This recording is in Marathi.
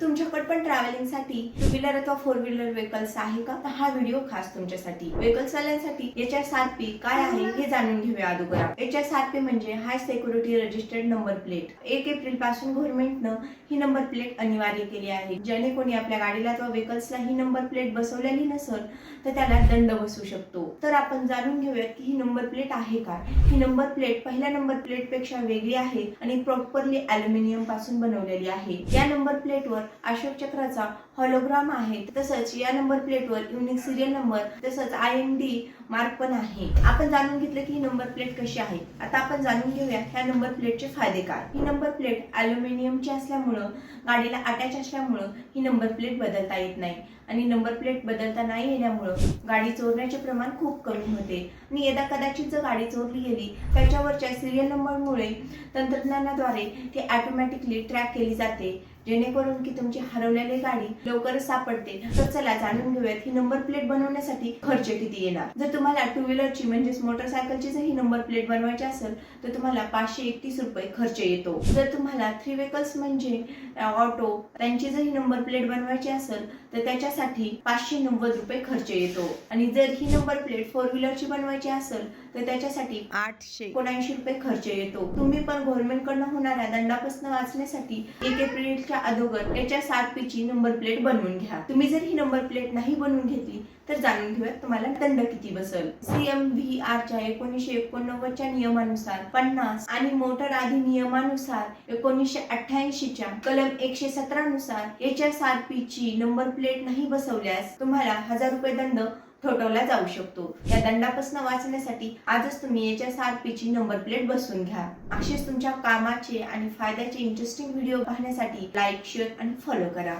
तुमच्याकडे पण ट्रॅव्हलिंगसाठी टू व्हीलर अथवा फोर व्हीलर व्हेकल्स आहे का? तर हा व्हिडिओ खास तुमच्यासाठी. व्हेकल्स वाल्यांसाठी एच एस आर पी काय आहे हे जाणून घेऊया अगोदर एच एस आर पी म्हणजे high security registered number plate एक एप्रिलपासून गव्हर्नमेंटनं ही नंबर प्लेट अनिवार्य केली आहे. ज्याने कोणी आपल्या गाडीला अथवा व्हेकल्सला ही नंबर प्लेट बसवलेली नसेल तर त्याला दंड बसू शकतो. तर आपण जाणून घेऊयात की ही नंबर प्लेट आहे काय. ही नंबर प्लेट पहिल्या नंबर प्लेटपेक्षा वेगळी आहे आणि प्रॉपरली अल्युमिनियमपासून बनवलेली आहे. या नंबर प्लेटवर अशोक चक्राचा हॉलोग्राम आहे. तसंच या नंबर प्लेटवर युनिक सिरियल नंबर तसंच आय एन डी मार्क पण आहे. आपण जाणून घेतलं की ही नंबर प्लेट कशी आहे. आता आपण जाणून घेऊया ह्या नंबर प्लेटचे फायदे काय ही नंबर प्लेट अल्युमिनियमची असल्यामुळं गाडीला अटॅच असल्यामुळं ही नंबर प्लेट बदलता येत नाही. आणि नंबर प्लेट बदलता नाही येण्यामुळं गाडी चोरण्याचे प्रमाण खूप कमी होते. आणि यदा कदाचित जर गाडी चोरली गेली त्याच्यावरच्या सिरियल नंबरमुळे तंत्रज्ञानाद्वारे ती ऑटोमॅटिकली ट्रॅक केली जाते. जेणेकरून की तुमची हरवलेली गाडी लवकरच सापडते. तर चला जाणून घेऊयात ही नंबर प्लेट बनवण्यासाठी खर्च किती येणार? जर तुम्हाला टू व्हीलरची म्हणजेच मोटरसायकलची जर ही नंबर प्लेट बनवायची असेल तर तुम्हाला पाचशे एकतीस रुपये खर्च येतो. जर तुम्हाला थ्री व्हेकल्स म्हणजे ऑटो त्यांची जर ही नंबर प्लेट बनवायची असेल तर त्याच्यासाठी पाचशे नव्वद रुपये खर्च येतो. आणि जर ही नंबर प्लेट फोर व्हीलरची बनवायची असेल तर त्याच्यासाठी आठशे. एकोणऐंशी रुपये खर्च येतो. तुम्ही पण गव्हर्नमेंट कडनं होणाऱ्या दंडापासून वाचण्यासाठी एक एप्रिलच्या अगोदर त्याच्या सात पी ची नंबर प्लेट बनवून घ्या. तुम्ही जर ही नंबर प्लेट नाही बनवून घेतली तर जाणून घेऊया तुम्हाला दंड किती बसेल. सीएम व्ही आरच्या एकोणीसशे एकोणनव्वदच्या नियमानुसार पन्नास आणि मोटर अधिनियमानुसार एकोणीसशे अठ्ठ्याऐंशीच्या कलम एकशे सतरा नुसार याच्या सात आर पी ची नंबर प्लेट नाही बसवल्यास तुम्हाला हजार रुपये दंड ठोठवला जाऊ शकतो. या दंडापासून वाचण्यासाठी आजच तुम्ही याच्या सात पी ची नंबर प्लेट बसवून घ्या. असेच तुमच्या कामाचे आणि फायद्याचे इंटरेस्टिंग व्हिडिओ पाहण्यासाठी लाईक शेअर आणि फॉलो करा.